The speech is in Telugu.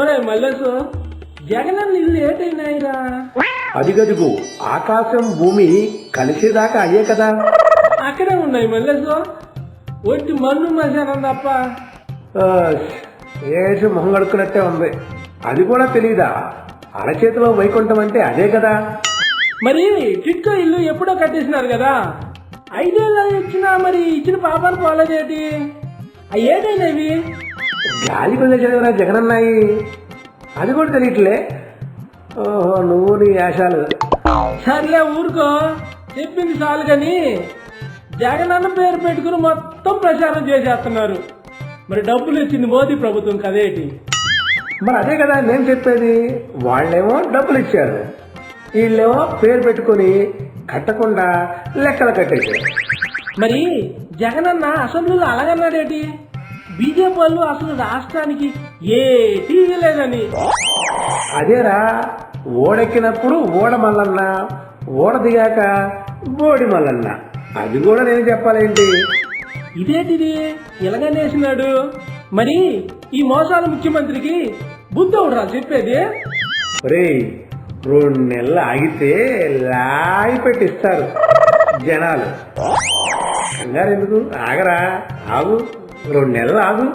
ఒరే మల్లేసు జగనన్న ఇల్లు ఏటైనాయిరా? అదిగదిగో ఆకాశం భూమి కలిసేదాకా అయ్యే కదా? అక్కడే ఉన్నాయి మల్లేసు. ఒట్టి మన్ను మశానం తప్ప. ఏసు మొహం కడుక్కున్నట్టే ఉంది. అది కూడా తెలీదా? అరచేతిలో వైకుంఠం అంటే అదే కదా? మరి టిట్కో ఇల్లు ఎప్పుడో కట్టేసినారు కదా? ఐదేళ్ళు ఇచ్చినా మరి ఇచ్చిన పాపాలు పోలేదేటి? అవి ఏటైనవి గాలి వెళ్ళేసాడురా జగనన్నాయి. అది కూడా తెలియట్లే. ఓహో నువ్వు నీ యాశాలు. సర్లే ఊరుకో. చెప్పింది చాలు కానీ జగనన్న పేరు పెట్టుకుని మొత్తం ప్రచారం చేసేస్తున్నారు. మరి డబ్బులు ఇచ్చింది మోదీ ప్రభుత్వం కదేటి మరి అదే కదా నేను చెప్పేది. వాళ్ళేమో డబ్బులు ఇచ్చారు. వీళ్ళేమో పేరు పెట్టుకొని కట్టకుండా లెక్కలు కట్టేశారు. మరి జగనన్న అసెంబ్లీలో అలాగన్నాడేటి? బీజేపీ వాళ్ళు అసలు రాష్ట్రానికి ఏ టీవీ లేదని. అదేరా ఓడెక్కినప్పుడు ఓడ మల్లన్న ఓడ దిగాక బోడి మల్లన్న. అది కూడా నేను చెప్పాలేంటి? ఇదేటిది ఇలాగనేసినాడు మరి ఈ మోసాల ముఖ్యమంత్రికి బుద్ధవుడు రా చెప్పేది? ఒరేయ్ రెండు నెలలు ఆగితే లాగి పెట్టిస్తారు జనాలు. కంగారు ఎందుకు ఆగరా ఆగు. రెండు నెలలు ఆగు